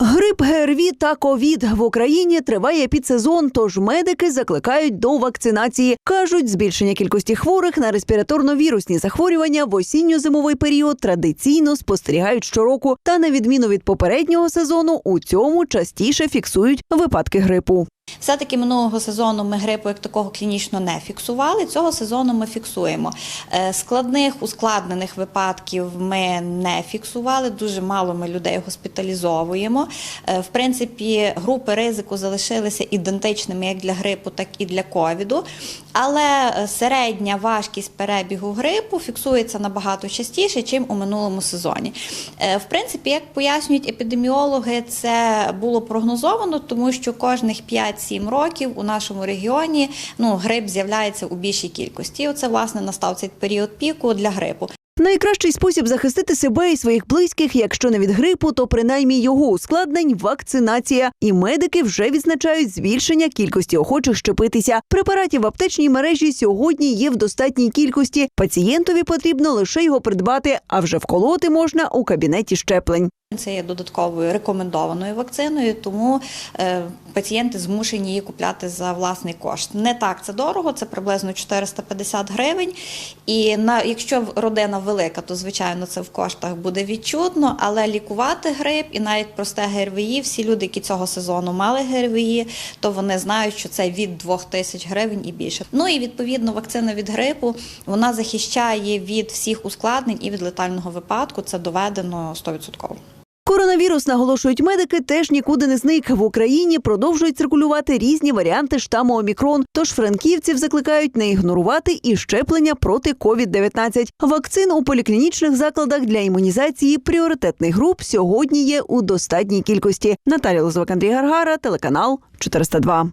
Грип, ГРВІ та ковід в Україні триває підсезон, тож медики закликають до вакцинації. кажуть, збільшення кількості хворих на респіраторно-вірусні захворювання в осінньо-зимовий період традиційно спостерігають щороку. Та на відміну від попереднього сезону, у цьому частіше фіксують випадки грипу. Все-таки минулого сезону ми грипу як такого клінічно не фіксували. Цього сезону ми фіксуємо. Е, Складних ускладнених випадків ми не фіксували. Дуже мало ми людей госпіталізовуємо. Е, В принципі, групи ризику залишилися ідентичними як для грипу, так і для ковіду. Але е, середня важкість перебігу грипу фіксується набагато частіше, ніж у минулому сезоні. В принципі, як пояснюють епідеміологи, це було прогнозовано, тому що кожних 5-7 років у нашому регіоні ну, грип з'являється у більшій кількості. Оце, власне, настав цей період піку для грипу. Найкращий спосіб захистити себе і своїх близьких, якщо не від грипу, то принаймні його ускладнень вакцинація. І медики вже відзначають збільшення кількості охочих щепитися. Препаратів в аптечній мережі сьогодні є в достатній кількості. Пацієнтові потрібно лише його придбати, а вже вколоти можна у кабінеті щеплень. Це є додатковою рекомендованою вакциною, тому е, пацієнти змушені її купляти за власний кошт. Не так це дорого, це приблизно 450 гривень. І на якщо родина велика, то звичайно це в коштах буде відчутно. Але лікувати грип і навіть просте ГРВІ, всі люди, які цього сезону мали ГРВІ, то вони знають, що це від 2 тисяч гривень і більше. Ну і відповідно вакцина від грипу вона захищає від всіх ускладнень і від летального випадку. Це доведено 100%. Коронавірус, наголошують медики, теж нікуди не зник. В Україні продовжують циркулювати різні варіанти штаму Омікрон. Тож франківців закликають не ігнорувати і щеплення проти COVID-19. Вакцин у поліклінічних закладах для імунізації пріоритетних груп сьогодні є у достатній кількості. Наталя Лозовик, Андрій Гаргара, телеканал 402.